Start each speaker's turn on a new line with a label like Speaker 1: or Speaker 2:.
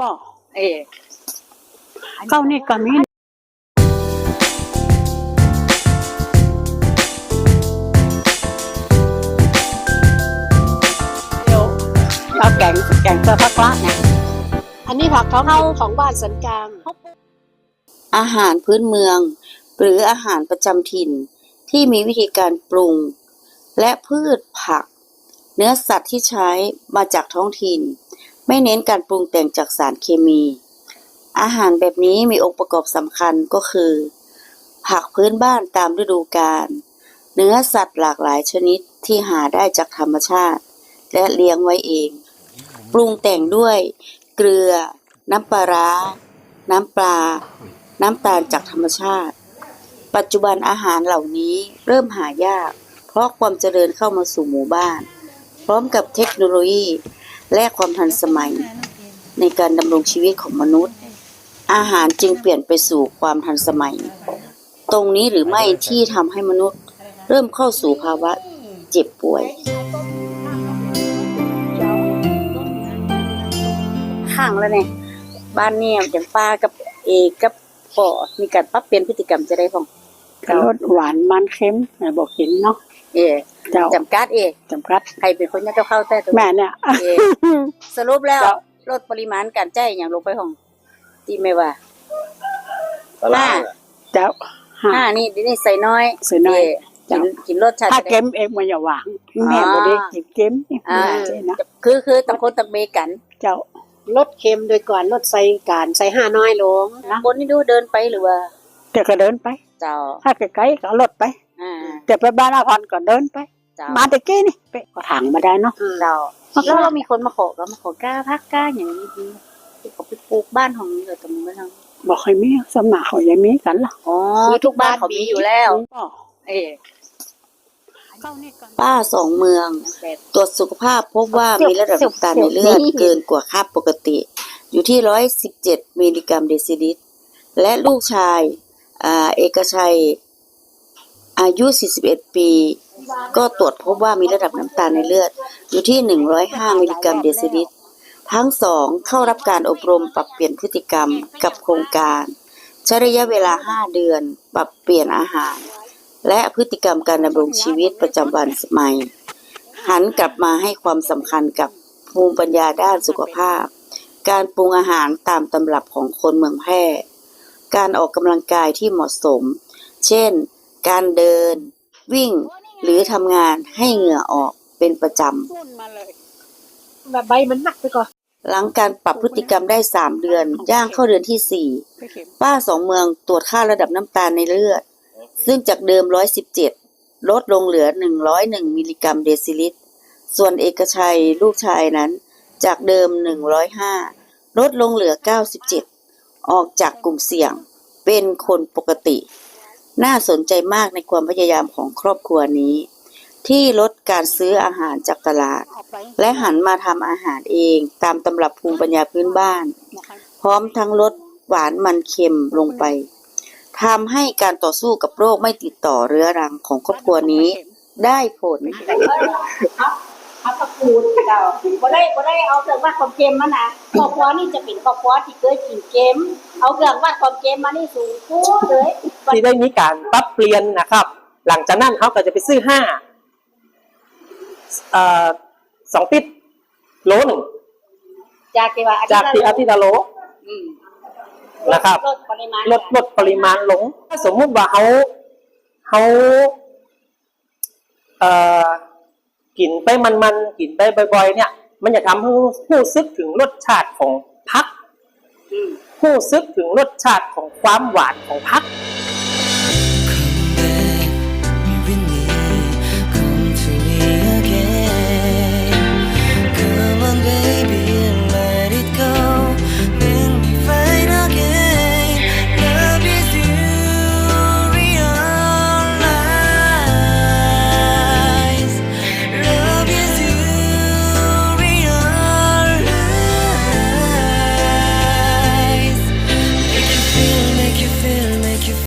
Speaker 1: ป่อ
Speaker 2: เออ
Speaker 1: เข้านี่ก็มีเดี๋ยวเราแกงแกงเสื้อพักละไง
Speaker 3: อันนี้ผักท้องเข้าของบ้านสันกลาง
Speaker 4: อาหารพื้นเมือง หรืออาหารประจำถิ่นที่มีวิธีการปรุง และพืชผัก เนื้อสัตว์ที่ใช้มาจากท้องถิ่น ไม่เน้นการปรุงแต่งจากสารเคมี อาหารแบบนี้มีองค์ประกอบสำคัญก็คือ ผักพื้นบ้านตามฤดูกาลเนื้อสัตว์หลากหลายชนิดที่หาได้จากธรรมชาติ และเลี้ยงไว้เอง ปรุงแต่งด้วยเกลือ น้ำปลาร้า น้ำปลา น้ำตาลจากธรรมชาติ ปัจจุบันอาหารเหล่านี้เริ่มหายาก เพราะความเจริญเข้ามาสู่หมู่บ้าน พร้อมกับเทคโนโลยี และความทันสมัย ในการดำรงชีวิตของมนุษย์ อาหารจึงเปลี่ยนไปสู่ความทันสมัย ตรงนี้หรือไม่ที่ทำให้มนุษย์ เริ่มเข้าสู่ภาวะเจ็บป่วย ข้างแล้วเนี่ยบ้านเนี่ยอย่างป้ากับเอกกับป่อมีการปรับเปลี่ยนพฤติกรรมจะได้พอง
Speaker 1: รสหวานมันเค็มแม่บอกเห็นเนาะ
Speaker 4: เออ
Speaker 1: เจ้า
Speaker 4: จำกัดเอก
Speaker 1: จำกัด
Speaker 4: ใครเป็นคนยัดเข้าแต่ตัว
Speaker 1: แม่เนี่ย
Speaker 4: เอกสรุปแล้ว
Speaker 1: เจ้า
Speaker 4: ลดปริมาณการใจอย่างลงไปของที่ไม่ว่า
Speaker 5: ตลาด
Speaker 1: เจ้าห้า
Speaker 4: ห้านี่เดี๋ยวนี่ใส่น้อย
Speaker 1: ใส่น้อย
Speaker 4: เกินกินรสชาติ
Speaker 1: ถ้า
Speaker 4: จะได้
Speaker 1: เค็มเองมันอย่าหวานแม่บอกได้กินเค็มนี่
Speaker 4: อ่า
Speaker 1: ใช่นะ
Speaker 4: คือคือต่างคนต่างเบกัน
Speaker 1: เจ้า
Speaker 3: ลดเค็มโดยก่อนลดใส่การใส่ห้าน้อยลง
Speaker 4: คนนี่ดูเดินไปหรือว่า
Speaker 1: แต่ก็เดินไป
Speaker 4: เจ้า
Speaker 1: ถ้าไกลๆก็ลดไป
Speaker 4: อ่า
Speaker 1: แต่ไปบ้านอาพันก็เดินไป
Speaker 4: เจ้า
Speaker 1: มาตะกี้นี่ไปก็ถังมาได้เนาะ
Speaker 4: เจ้าแล้วเรามีคนมาขอก็มาขอกล้าพักกล้าอย่างนี้ดีที่เขาไปปลูกบ้านของนี่เลยตรงนี้ไม่ทำ
Speaker 1: บอกให้มีสมนาเขายังมีกันล่ะ
Speaker 4: อ๋อทุกบ้านเขามีอยู่แล้ว
Speaker 1: ป่อ
Speaker 4: เออ
Speaker 1: เข้านี่ก่อน
Speaker 4: ป้าสองเมืองแบบ
Speaker 6: ตรวจสุขภาพพบว่ามีระดับน้ำตาลในเลือดเกินกว่าค่าปกติ อยู่ที่117มิลลิกรัมเดซิลิตร และลูกชายอ่าเอกชัย อายุ 41 ปี ก็ตรวจพบว่ามีระดับน้ำตาลในเลือด อยู่ที่ 105 มิลลิกรัมเดซิลิตร ทั้งสองเข้ารับการอบรมปรับเปลี่ยนพฤติกรรมกับโครงการใช้ระยะเวลา 5 เดือน ปรับเปลี่ยนอาหาร และพฤติกรรมการดำรงชีวิตประจำวันสมัยหันกลับมาให้ความสำคัญกับภูมิปัญญาด้านสุขภาพ การปรุงอาหารตามตำรับของคนเมืองแพร่ การออกกำลังกายที่เหมาะสม เช่น การเดิน วิ่ง หรือทำงานให้เหงื่อออกเป็นประจ
Speaker 1: พุ่นมาเลย
Speaker 3: แบบใบมันหนักไปก่อนำ
Speaker 4: หลังการปรับพฤติกรรมได้3เดือน ย่างเข้าเดือนที่
Speaker 1: ไปเข็ม
Speaker 4: 4ป้าสองเมืองตรวจค่าระดับน้ำตาลในเลือด ซึ่งจากเดิม117ลดลงเหลือ101มิลลิกรัมเดซิลิตร ส่วนเอกชัยลูกชายนั้น จากเดิม105ลดลงเหลือ97ออกจากกลุ่มเสี่ยงเป็นคนปกติ น่าสนใจมากในความพยายามของครอบครัวนี้ ที่ลดการซื้ออาหารจากตลาด และหันมาทำอาหารเองตามตำรับภูมิปัญญาพื้นบ้าน พร้อมทั้งลดหวานมันเค็มลงไปทำให้การต่อสู้กับโรคไม่ติดต่อเรื้อรังของครอบครัวนี้ได้ผล
Speaker 2: เอาตะปูดเจ้าบ่ได้บ่ได้เอาเครื่องวัดความเค็มมานะครอบครัวนี่จะเป็นครอบครัวที่เคยกินเค็ม เอาเครื่องวัดความเค็มมานี่สูงพูดเลย
Speaker 5: ที่ได้มีการปรับเปลี่ยนนะครับ หลังจากนั้นเขาก็จะไปซื้อห้าเอ่อสองติดโลหนึ่ง
Speaker 2: จากที่ว่าอา
Speaker 5: จากที่อาทิตย์ละโล
Speaker 2: อืม
Speaker 5: นะครับ
Speaker 2: ลดปริมาณ
Speaker 5: ลดลดปริมาณลง ถ้าสมมุติว่าเขาเขาเอ่อกินไปมันๆกินไปบ่อยๆ เนี่ย มันจะทำให้ผู้ซึกถึงรสชาติของพัก
Speaker 2: อืม
Speaker 5: ผู้ซึกถึงรสชาติของความหวานของพัก